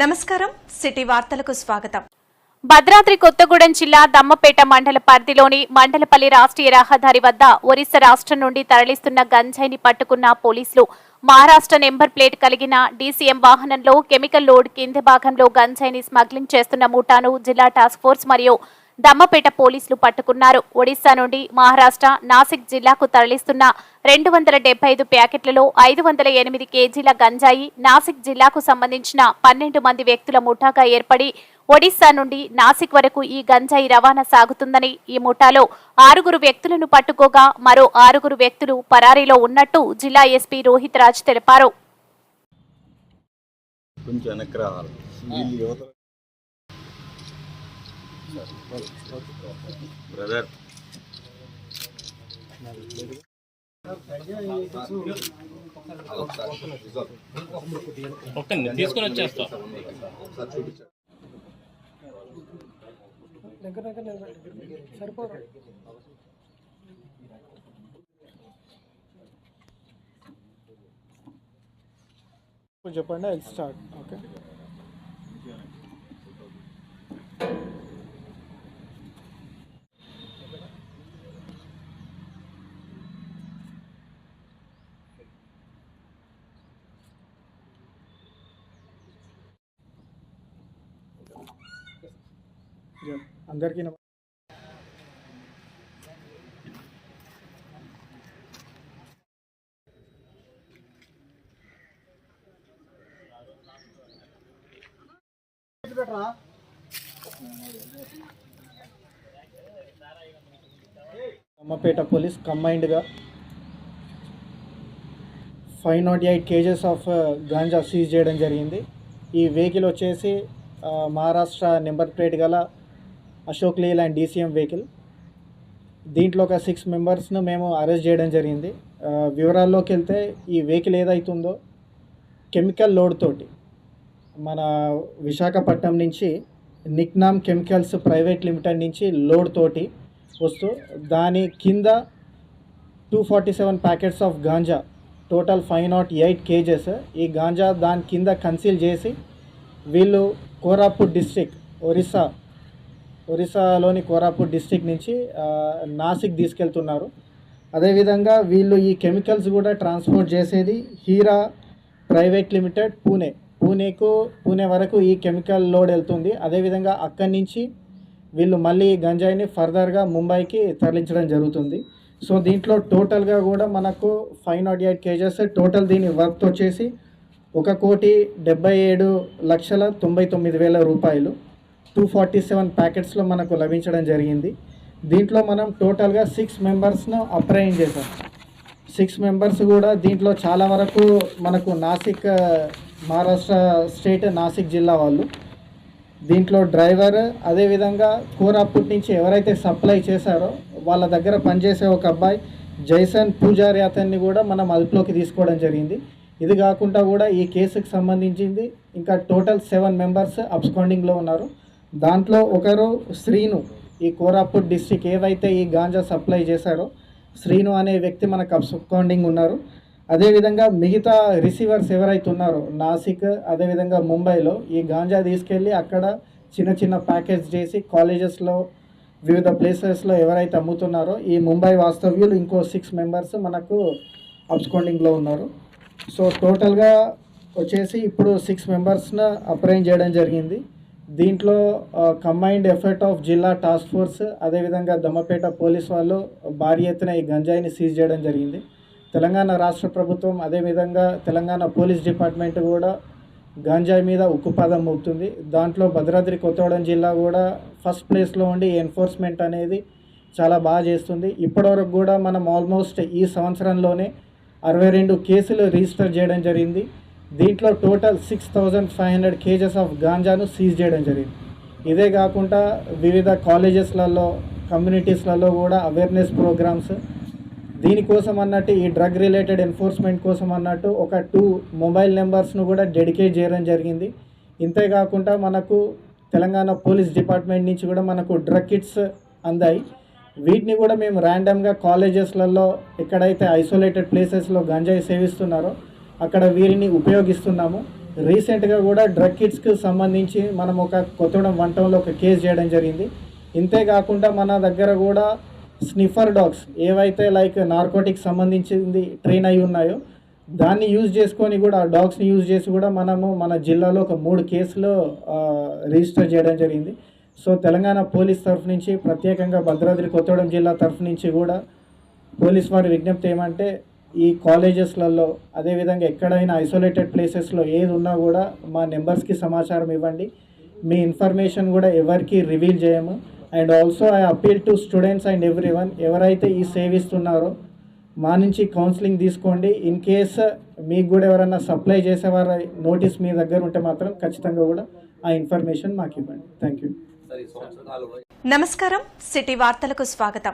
నమస్కారం. సిటీ వార్తలకు స్వాగతం. భద్రాద్రి కొత్తగూడెం జిల్లా దమ్మపేట మండల పరిధిలోని మండలపల్లి రాష్ట్రీయ రహదారి వద్ద ఒరిస్సా రాష్ట్రం నుండి తరలిస్తున్న గంజాయిని పట్టుకున్న పోలీసులు మహారాష్ట్ర నెంబర్ ప్లేట్ కలిగిన డీసీఎం వాహనంలో కెమికల్ లోడ్ కింది భాగంలో గంజాయిని స్మగ్లింగ్ చేస్తున్న ముఠాను జిల్లా టాస్క్ ఫోర్స్ మరియు దమ్మపేట పోలీసులు పట్టుకున్నారు. ఒడిశా నుండి మహారాష్ట్ర నాసిక్ జిల్లాకు తరలిస్తున్న రెండు వందల డెబ్బై ఐదు ప్యాకెట్లలో ఐదు వందల ఎనిమిది కేజీల గంజాయి నాసిక్ జిల్లాకు సంబంధించిన పన్నెండు మంది వ్యక్తుల ముఠాగా ఏర్పడి ఒడిశా నుండి నాసిక్ వరకు ఈ గంజాయి రవాణా సాగుతుందని ఈ ముఠాలో ఆరుగురు వ్యక్తులను పట్టుకోగా మరో ఆరుగురు వ్యక్తులు పరారీలో ఉన్నట్టు జిల్లా ఎస్పీ రోహిత్ రాజ్ తెలిపారు కొంచెం వెనక్కి రావాలి వీళ్ళు యువత బ్రదర్. తీసుకొని వచ్చేస్తా. ఇప్పుడు చెప్పండి ఐ స్టార్ట్ ఓకే అందరికీ Ammapeta police కంబైన్డ్గా five nought eight kgs of ganja seize చేయడం జరిగింది. ఈ వెహికల్ వచ్చేసి మహారాష్ట్ర నెంబర్ ప్లేట్ గల అశోక్ లేలాండ్ డీసీఎం వెహికల్. దీంట్లో ఒక సిక్స్ మెంబర్స్ను మేము అరెస్ట్ చేయడం జరిగింది. వివరాల్లోకి వెళ్తే ఈ వెహికల్ ఏదైతుందో కెమికల్ లోడ్ తోటి మన విశాఖపట్నం నుంచి నిక్నామ్ కెమికల్స్ ప్రైవేట్ లిమిటెడ్ నుంచి లోడ్ తోటి వస్తూ దాని కింద two forty seven packets of ganja total five naught eight kgs ఈ గాంజా దాని కింద కన్సీల్ చేసి వీళ్ళు కోరాపూర్ డిస్ట్రిక్ట్ ఒరిస్సా ఒరిస్సాలోని కోరాపూర్ డిస్టిక్ నుంచి నాసిక్ తీసుకెళ్తున్నారు. అదేవిధంగా వీళ్ళు ఈ కెమికల్స్ కూడా ట్రాన్స్పోర్ట్ చేసేది హీరా ప్రైవేట్ లిమిటెడ్ పూణే. పూణేకు పూణే వరకు ఈ కెమికల్ లోడ్ వెళ్తుంది. అదేవిధంగా అక్కడి నుంచి వీళ్ళు మళ్ళీ గంజాయిని ఫర్దర్గా ముంబైకి తరలించడం జరుగుతుంది. సో దీంట్లో టోటల్గా కూడా మనకు five nought eight kgs total దీని వర్త్ వచ్చేసి ఒక కోటి డెబ్బై ఏడు లక్షల తొంభై తొమ్మిది వేల రూపాయలు. టూ ఫార్టీ సెవెన్ ప్యాకెట్స్లో మనకు లభించడం జరిగింది. దీంట్లో మనం టోటల్గా సిక్స్ మెంబర్స్ను అప్రైన్ చేసాం సిక్స్ మెంబర్స్ కూడా దీంట్లో చాలా వరకు మనకు నాసిక్ మహారాష్ట్ర స్టేట్ నాసిక్ జిల్లా వాళ్ళు. దీంట్లో డ్రైవర్ అదేవిధంగా కోరాపుట్ నుంచి ఎవరైతే సప్లై చేశారో వాళ్ళ దగ్గర పనిచేసే ఒక అబ్బాయి జైసన్ పూజారి అతన్ని కూడా మనం అదుపులోకి తీసుకోవడం జరిగింది. ఇది కాకుండా కూడా ఈ కేసుకు సంబంధించింది ఇంకా టోటల్ సెవెన్ మెంబర్స్ అబ్స్కాండింగ్లో ఉన్నారు. దాంట్లో ఒకరు శ్రీను ఈ కోరాపూర్ డిస్టిక్ ఏవైతే ఈ గాంజా సప్లై చేశారో శ్రీను అనే వ్యక్తి మనకు అబ్స్కాండింగ్ ఉన్నారు. అదేవిధంగా మిగతా రిసీవర్స్ ఎవరైతే ఉన్నారో నాసిక్ అదేవిధంగా ముంబైలో ఈ గాంజా తీసుకెళ్ళి అక్కడ చిన్న చిన్న ప్యాకేజ్ చేసి కాలేజెస్లో వివిధ ప్లేసెస్లో ఎవరైతే అమ్ముతున్నారో ఈ ముంబై వాస్తవ్యులు ఇంకో సిక్స్ మెంబర్స్ మనకు అబ్స్కాండింగ్లో ఉన్నారు. సో టోటల్గా వచ్చేసి ఇప్పుడు సిక్స్ మెంబర్స్ను అప్రైన్ చేయడం జరిగింది. దీంట్లో కంబైన్డ్ ఎఫర్ట్ ఆఫ్ జిల్లా టాస్క్ ఫోర్స్ అదేవిధంగా దమ్మపేట పోలీస్ వాళ్ళు భారీ ఎత్తున ఈ గంజాయిని సీజ్ చేయడం జరిగింది. తెలంగాణ రాష్ట్ర ప్రభుత్వం అదేవిధంగా తెలంగాణ పోలీస్ డిపార్ట్మెంట్ కూడా గాంజాయి మీద ఉక్కుపాదం మోపుతుంది. దాంట్లో భద్రాద్రి కొత్తగూడెం జిల్లా కూడా ఫస్ట్ ప్లేస్లో ఉండి ఎన్ఫోర్స్మెంట్ అనేది చాలా బాగా చేస్తుంది. ఇప్పటివరకు కూడా మనం ఆల్మోస్ట్ ఈ సంవత్సరంలోనే అరవై రెండు కేసులు రిజిస్టర్ చేయడం జరిగింది. దీంట్లో total six thousand five hundred kgs of గాంజాను seize చేయడం జరిగింది. ఇదే కాకుండా వివిధ కాలేజెస్లలో కమ్యూనిటీస్లలో కూడా అవేర్నెస్ ప్రోగ్రామ్స్ దీనికోసం అన్నట్టు ఈ డ్రగ్ రిలేటెడ్ ఎన్ఫోర్స్మెంట్ కోసం అన్నట్టు ఒక టూ మొబైల్ నెంబర్స్ను కూడా డెడికేట్ చేయడం జరిగింది. ఇంతే కాకుండా మనకు తెలంగాణ పోలీస్ డిపార్ట్మెంట్ నుంచి కూడా మనకు డ్రగ్ కిట్స్ అందాయి. వీటిని కూడా మేము ర్యాండమ్గా కాలేజెస్లలో ఎక్కడైతే ఐసోలేటెడ్ ప్లేసెస్లో గంజాయి సేవిస్తున్నారో అక్కడ వీరిని ఉపయోగిస్తున్నాము. రీసెంట్గా కూడా డ్రగ్ కిట్స్కి సంబంధించి మనం ఒక కొత్తడం వన్ టౌన్లో ఒక కేసు చేయడం జరిగింది. ఇంతే కాకుండా మన దగ్గర కూడా స్నిఫర్ డాగ్స్ ఏవైతే లైక్ నార్కోటిక్స్ సంబంధించింది ట్రైన్ అయి ఉన్నాయో దాన్ని యూజ్ చేసుకొని కూడా ఆ డాగ్స్ని యూజ్ చేసి కూడా మనము మన జిల్లాలో ఒక మూడు కేసులు రిజిస్టర్ చేయడం జరిగింది. సో తెలంగాణ పోలీస్ తరఫు నుంచి ప్రత్యేకంగా భద్రాద్రి కొత్తగూడెం జిల్లా తరఫు నుంచి కూడా పోలీస్ వారి విజ్ఞప్తి ఏమంటే ఈ కాలేజెస్లలో అదేవిధంగా ఎక్కడైనా ఐసోలేటెడ్ ప్లేసెస్లో ఏది ఉన్నా కూడా మా నెంబర్స్కి సమాచారం ఇవ్వండి. మీ ఇన్ఫర్మేషన్ కూడా ఎవరికి రివీల్ చేయము. And also I appeal to students and everyone ఎవరైతే ఈ సేవ్ ఇస్తున్నారో మా నుంచి కౌన్సిలింగ్ తీసుకోండి. ఇన్ కేస్ మీకు కూడా ఎవరైనా సప్లై చేసేవారు నోటీస్ మీ దగ్గర ఉంటే మాత్రం ఖచ్చితంగా కూడా ఆ ఇన్ఫర్మేషన్ మాకు ఇవ్వండి. థ్యాంక్ యూ నమస్కారం. సిటీ వార్తలకు స్వాగతం.